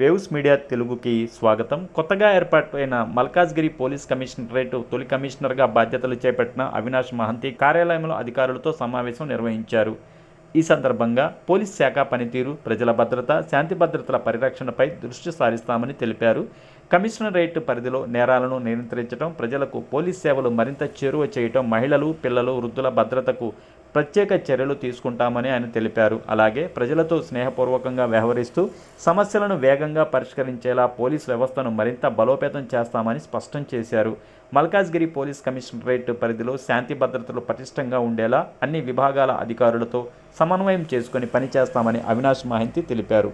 Waves media తెలుగుకి స్వాగతం. కొత్తగా ఏర్పాటైన మల్కాజ్గిరి పోలీస్ కమిషనరేట్ తొలి కమిషనర్గా బాధ్యతలు చేపట్టిన అవినాష్ మహంతి కార్యాలయంలో అధికారులతో సమావేశం నిర్వహించారు. ఈ సందర్భంగా పోలీస్ శాఖ పనితీరు ప్రజల భద్రత శాంతి భద్రతల పరిరక్షణపై దృష్టి సారిస్తామని తెలిపారు. కమిషనరేట్ పరిధిలో నేరాలను నియంత్రించడం ప్రజలకు పోలీస్ సేవలు మరింత చేరువ చేయటం మహిళలు పిల్లలు వృద్ధుల భద్రతకు ప్రత్యేక చర్యలు తీసుకుంటామని ఆయన తెలిపారు. అలాగే ప్రజలతో స్నేహపూర్వకంగా వ్యవహరిస్తూ సమస్యలను వేగంగా పరిష్కరించేలా పోలీస్ వ్యవస్థను మరింత బలోపేతం చేస్తామని స్పష్టం చేశారు. మల్కాజ్గిరి పోలీస్ కమిషనరేట్ పరిధిలో శాంతి భద్రతలు పటిష్టంగా ఉండేలా అన్ని విభాగాల అధికారులతో సమన్వయం చేసుకుని పనిచేస్తామని అవినాష్ మహంతి తెలిపారు.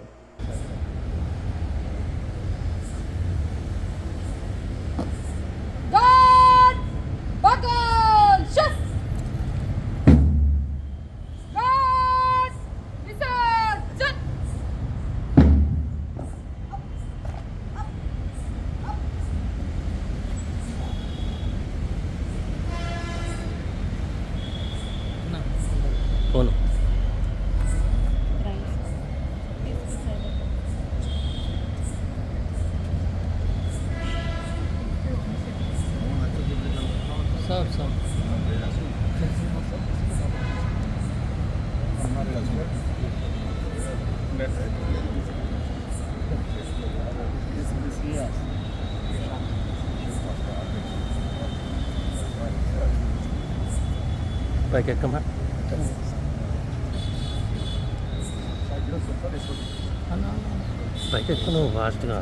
Uno. Sab, sab. Vai, quer camar? పైకి ఎక్కమా పైకి ఎక్కువ నువ్వు ఫాస్ట్గా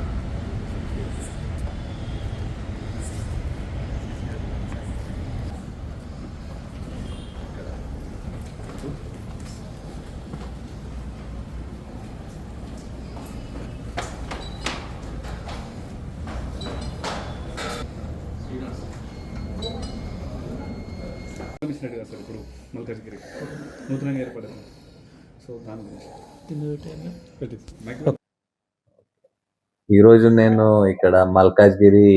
కమిషనరేట్ కదా సార్ ఇప్పుడు మల్కాజ్గిరి నూతనంగా ఏర్పడింది సో దాని గురించి పెట్టి మైక్రో ఈరోజు నేను ఇక్కడ మల్కాజ్గిరి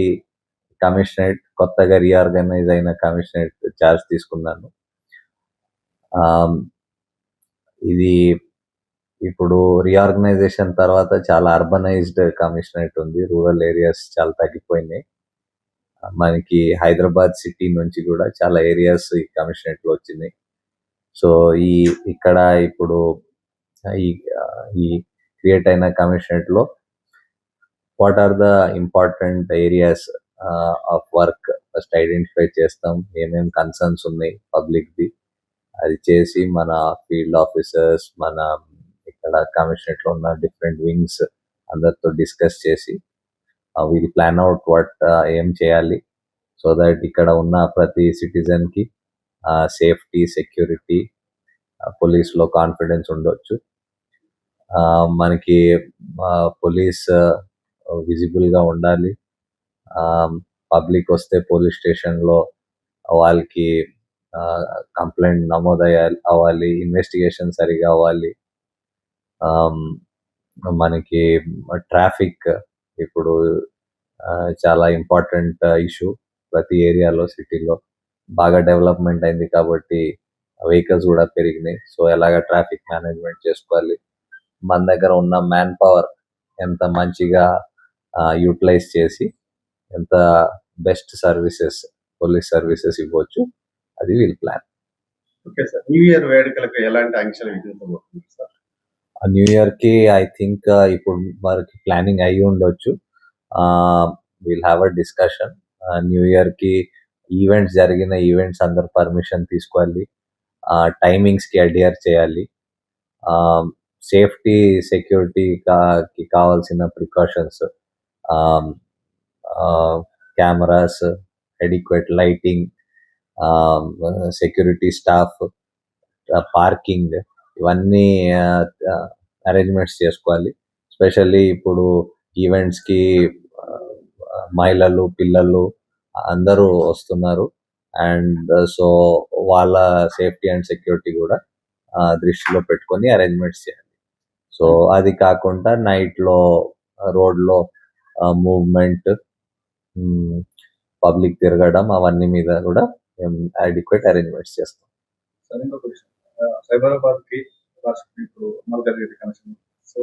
కమిషనరేట్ కొత్తగా రీఆర్గనైజ్ అయిన కమిషనరేట్ చార్జ్ తీసుకున్నాను. ఇది ఇప్పుడు రీఆర్గనైజేషన్ తర్వాత చాలా అర్బనైజ్డ్ కమిషనరేట్ ఉంది. రూరల్ ఏరియాస్ చాలా తగ్గిపోయినాయి. మనకి హైదరాబాద్ సిటీ నుంచి కూడా చాలా ఏరియాస్ ఈ కమిషనరేట్లో వచ్చినాయి. సో ఈ ఇక్కడ ఇప్పుడు ఈ ఈ క్రియేట్ అయిన కమిషనరేట్లో what are the important areas of work first identify చేస్తాం. ఏమేం కన్సర్న్స్ ఉన్నాయి పబ్లిక్ ది. అది చేసి మన ఫీల్డ్ ఆఫీసర్స్ మన ఇక్కడ కమిషనరేట్లో ఉన్న డిఫరెంట్ వింగ్స్ అందరితో డిస్కస్ చేసి వీల్ ప్లాన్ అవుట్ వాట్ ఏం చేయాలి. సో దట్ ఇక్కడ ఉన్న ప్రతి సిటిజన్కి సేఫ్టీ సెక్యూరిటీ పోలీస్లో కాన్ఫిడెన్స్ ఉండొచ్చు. మనకి పోలీస్ విజిబుల్గా ఉండాలి. పబ్లిక్ వస్తే పోలీస్ స్టేషన్లో వాళ్ళకి కంప్లైంట్ నమోదయ్యాలి అవ్వాలి ఇన్వెస్టిగేషన్ సరిగా అవ్వాలి. మనకి ట్రాఫిక్ ఇప్పుడు ఆ, చాలా ఇంపార్టెంట్ ఇష్యూ ప్రతి ఏరియాలో సిటీలో. బాగా డెవలప్మెంట్ అయింది కాబట్టి వెహికల్స్ కూడా పెరిగినాయి. సో ఎలాగ ట్రాఫిక్ మేనేజ్మెంట్ చేసుకోవాలి? మన దగ్గర ఉన్న మ్యాన్ పవర్ ఎంత మంచిగా యూటిలైజ్ చేసి ఎంత బెస్ట్ సర్వీసెస్ పోలీస్ సర్వీసెస్ ఇవ్వచ్చు అది we'll plan okay sir. New year వేడుకలకు ఎలాంటి ఆంక్షలు విధించబోతుంది సార్? న్యూ ఇయర్కి ఐ థింక్ ఇప్పుడు మనకి ప్లానింగ్ అయ్యి ఉండొచ్చు. Will have a discussion new ఇయర్కి ఈవెంట్స్ జరిగిన ఈవెంట్స్ అందరు పర్మిషన్ తీసుకోవాలి టైమింగ్స్కి అడియర్ చేయాలి. సేఫ్టీ సెక్యూరిటీ కి కావాల్సిన precautions cameras adequate lighting security staff parking ఇవన్నీ అరేంజ్మెంట్స్ చేసుకోవాలి. స్పెషల్లీ ఇప్పుడు ఈవెంట్స్కి మహిళలు పిల్లలు అందరూ వస్తున్నారు. అండ్ సో వాళ్ళ సేఫ్టీ అండ్ సెక్యూరిటీ కూడా దృష్టిలో పెట్టుకొని అరేంజ్మెంట్స్ చేయాలి. సో అది కాకుండా నైట్లో రోడ్లో మూవ్మెంట్ పబ్లిక్ తిరగడం అవన్నీ మీద కూడా మేము అడిక్వేట్ అరేంజ్మెంట్స్ చేస్తాం. సార్ సైబరాబాద్కి ఇప్పుడు కనెక్షన్ సో